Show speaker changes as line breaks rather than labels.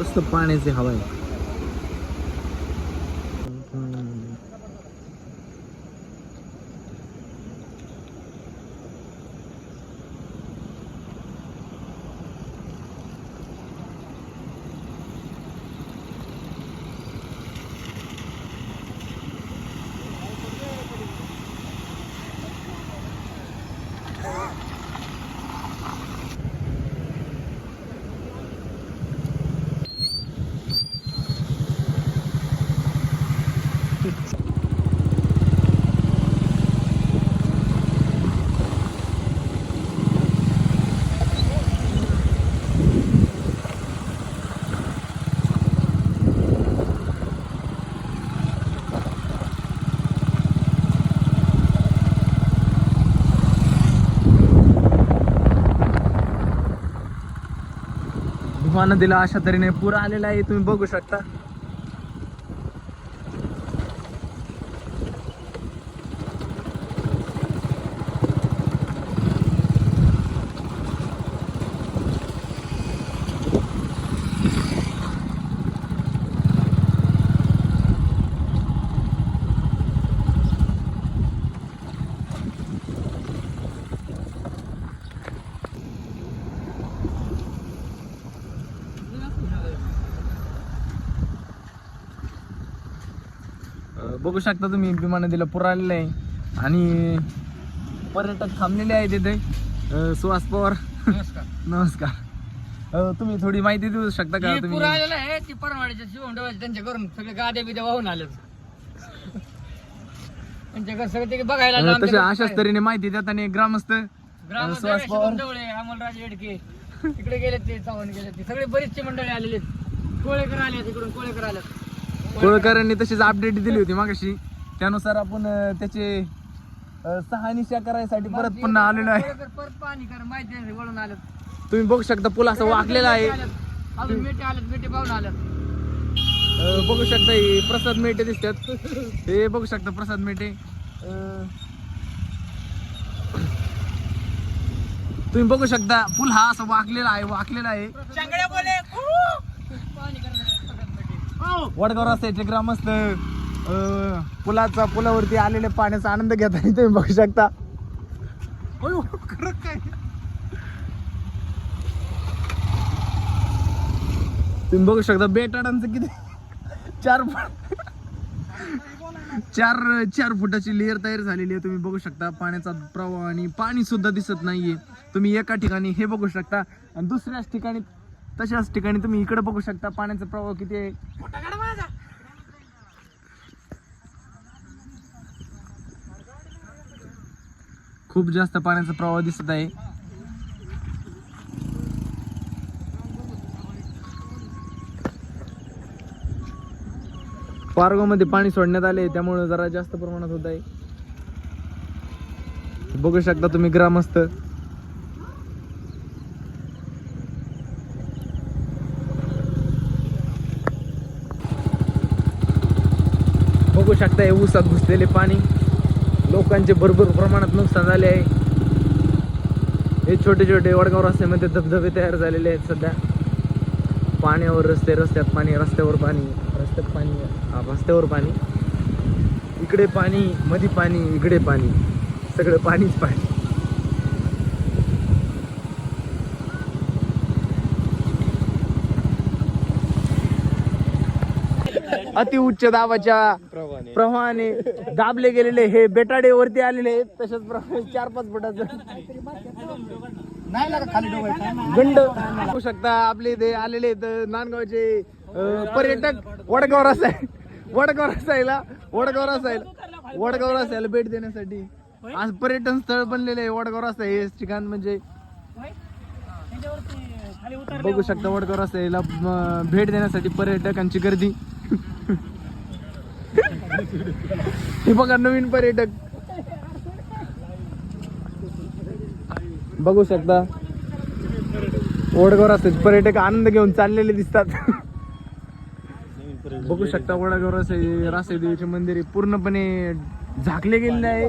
मस्त पाण्याची हवा आहे भीमा दिला अशा तऱ्हेने पूर आलेला आहे. तुम्ही बघू शकता. बघू शकता तुम्ही भीमा नदीला पूर आलेला आहे. आणि पर्यटक थांबलेले आहेत तिथे सुहास पवार. नमस्कार. तुम्ही थोडी माहिती देऊ शकता का? तुम्ही
पूर आलेला आहे ती परवाडीच्या शिवंडवाचे त्यांच्या घरून सगळे गाद्या बिद्या वाहून आले. त्यांच्या घर सगळे ते बघायला घरी
अशाच तऱ्हेने माहिती आणि ग्रामस्थ सुहास पवार.
अमोलराज येडके. तिकडे गेले ते चव्हाण गेले ते. सगळे बरेचसे मंडळी आलेले आहेत. कोळेकर आले तिकडून कोळेकर आले
कोळकरांनी तशीच अपडेट दिली होती मागाशी. त्यानुसार आपण अं, त्याचे अं, शहानिशा करायसाठी परत पुन्हा आलेलो आहे.
कोळेकर परत पाणी कर माहिती नाही वळून आले.
तुम्ही बघू शकता पूल असा वाकलेला आहे.
अजून मेटे आलेत मेटे पाहून आलेत
अं, बघू शकता हे प्रसाद मेटे दिसतात. हे बघू शकता प्रसाद मेटे. अं, तुम्ही बघू शकता पूल हा असा वाकलेला आहे वाकलेला आहे. वडगाव रस्त्याचे ग्रामस्थ अं, पुलाचा पुलावरती आलेल्या पाण्याचा आनंद घेत तुम्ही बघू शकता. अयो, खरं काय? तुम्ही बघू शकता बेटाडांचं किती? चार फुट चार चार फुटाची लेअर तयार झालेली आहे तुम्ही बघू शकता. पाण्याचा प्रवाह आणि पाणी सुद्धा दिसत नाहीये. तुम्ही एका ठिकाणी हे बघू शकता. आणि दुसऱ्याच ठिकाणी तशाच ठिकाणी तुम्ही इकडे बघू शकता. पाण्याचा प्रवाह किती आहे. खूप जास्त पाण्याचा प्रवाह दिसत आहे. मध्ये पाणी सोडण्यात आले त्यामुळे जरा जास्त प्रमाणात होत आहे. बघू शकता तुम्ही ग्रामस्थ. बघू शकता हे ऊसात घुसलेले पाणी. लोकांचे भरपूर प्रमाणात नुकसान झाले आहे. हे छोटे छोटे वडगाव रस्त्यामध्ये धबधबे तयार झालेले आहेत सध्या. पाण्यावर रस्ते रस्त्यात पाणी रस्त्यावर पाणी रस्त्यात पाणी रस्त्यावर पाणी. इकडे पाणी मध्ये पाणी इकडे पाणी. सगळं पाणीच पाणी. अति उच्च दाबाच्या प्रवाहाने दाबले गेलेले हे बेटाडे वरती आलेले आहेत. तशाच प्रमाणे चार पाच फुटाचं गंड. बघू शकता आपले इथे आलेले आहेत नांदगावचे पर्यटक वडगाव रसाय वडगाव रसायला वडगाव रसायला वडगाव रसायला भेट देण्यासाठी. आज पर्यटन स्थळ बनलेले आहे वडगाव रस्ता हे ठिकाण म्हणजे बघू शकता वडगाव रस्त्याला भेट देण्यासाठी पर्यटकांची गर्दी. हे बघा नवीन पर्यटक. बघू शकता. वडगाव रस्त्याचे पर्यटक आनंद घेऊन चाललेले दिसतात. बघू शकता वडगाव रस्ते रासे देवीचे मंदिर पूर्णपणे झाकले गेलेले आहे.